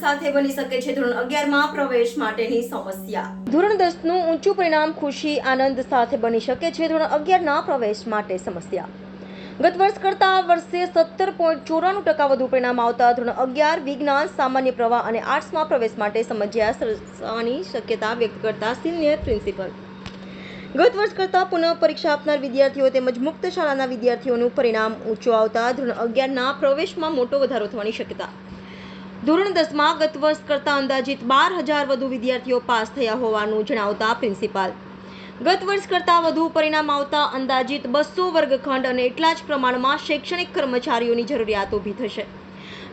સાથે બની શકે છે. ધોરણ અગિયારમાં પ્રવેશ માટેની સમસ્યા. ધોરણ દસનું ઊંચું પરિણામ ખુશી, આનંદ સાથે બની શકે છે. ધોરણ અગિયારના પ્રવેશ માટે સમસ્યા. ગત વર્ષ કરતાં આ વર્ષે સત્તર પોઈન્ટ ચોરાણું ટકા વધુ પરિણામ આવતા ધોરણ અગિયાર, વિજ્ઞાન, સામાન્ય પ્રવાહ અને આર્ટ્સમાં પ્રવેશ માટે સમજ્યા સરસાની શક્યતા વ્યક્ત કરતા સિનિયર પ્રિન્સિપલ ગત વર્ષ કરતાં પુનઃ પરીક્ષા આપનાર વિદ્યાર્થીઓ તેમજ મુક્ત શાળાના વિદ્યાર્થીઓનું પરિણામ ઊંચું આવતા ધોરણ અગિયારના પ્રવેશમાં મોટો વધારો થવાની શક્યતા. ધોરણ દસમાં ગત વર્ષ કરતાં અંદાજિત બાર હજાર વધુ વિદ્યાર્થીઓ પાસ થયા હોવાનું જણાવતા પ્રિન્સિપાલ. ગત વર્ષ કરતાં વધુ પરિણામ આવતા અંદાજિત બસો વર્ગખંડ અને એટલા જ પ્રમાણમાં શૈક્ષણિક કર્મચારીઓની જરૂરિયાત ઊભી થશે.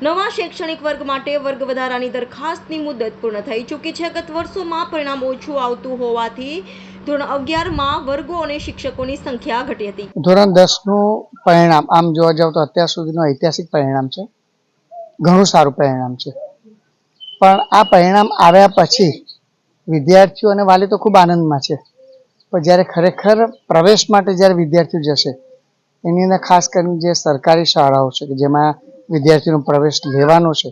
નવા શૈક્ષણિક વર્ગ માટે વર્ગ વધારાની દરખાસ્તની મુદત પૂર્ણ થઈ ચૂકી છે. ગત વર્ષોમાં પરિણામ ઓછું આવતું હોવાથી ધોરણ અગિયારમાં વર્ગો અને શિક્ષકોની સંખ્યા ઘટી હતી. ધોરણ દસનું પરિણામ આમ જોવા જાવ તો અત્યાર સુધીનું ઐતિહાસિક પરિણામ છે. ઘણું સારું પરિણામ છે. પણ આ પરિણામ આવ્યા પછી વિદ્યાર્થીઓ અને વાલી તો ખૂબ આનંદમાં છે. પણ જ્યારે ખરેખર પ્રવેશ માટે જ્યારે વિદ્યાર્થીઓ જશે, એની અંદર ખાસ કરીને જે સરકારી શાળાઓ છે કે જેમાં વિદ્યાર્થીઓનો પ્રવેશ લેવાનો છે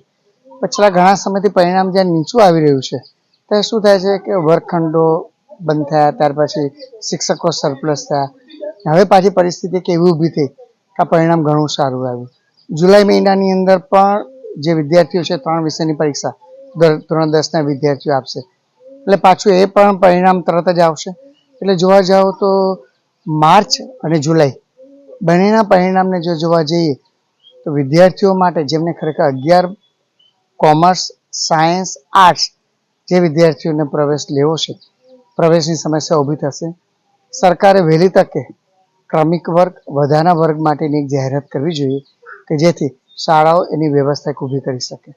પછીલા ઘણા સમયથી પરિણામ જ્યારે નીચું આવી રહ્યું છે ત્યારે શું થાય છે કે વર્ગખંડો બંધ થયા, ત્યાર પછી શિક્ષકો સરપ્લસ થયા. હવે પાછી પરિસ્થિતિ કેવી ઊભી થઈ આ પરિણામ ઘણું સારું આવ્યું. જુલાઈ મહિનાની અંદર પણ જે વિદ્યાર્થીઓ છે ત્રણ વિષયની પરીક્ષા દર- ધોરણ દસના વિદ્યાર્થીઓ આપશે. એટલે પાછું એ પણ પરિણામ તરત જ આવશે. એટલે જોવા જાઓ તો માર્ચ અને જુલાઈ બંનેના પરિણામને જો જોવા જઈએ તો વિદ્યાર્થીઓ માટે જેમને ખરેખર અગિયાર કોમર્સ, સાયન્સ, આર્ટ્સ જે વિદ્યાર્થીઓને પ્રવેશ લેવો છે, પ્રવેશની સમસ્યા ઊભી થશે. સરકારે વહેલી તકે ક્રમિક વર્ગ, વધારાના વર્ગ માટેની એક જાહેરાત કરવી જોઈએ. કે જેથી શાળાઓ એની વ્યવસ્થા ઊભી કરી શકે.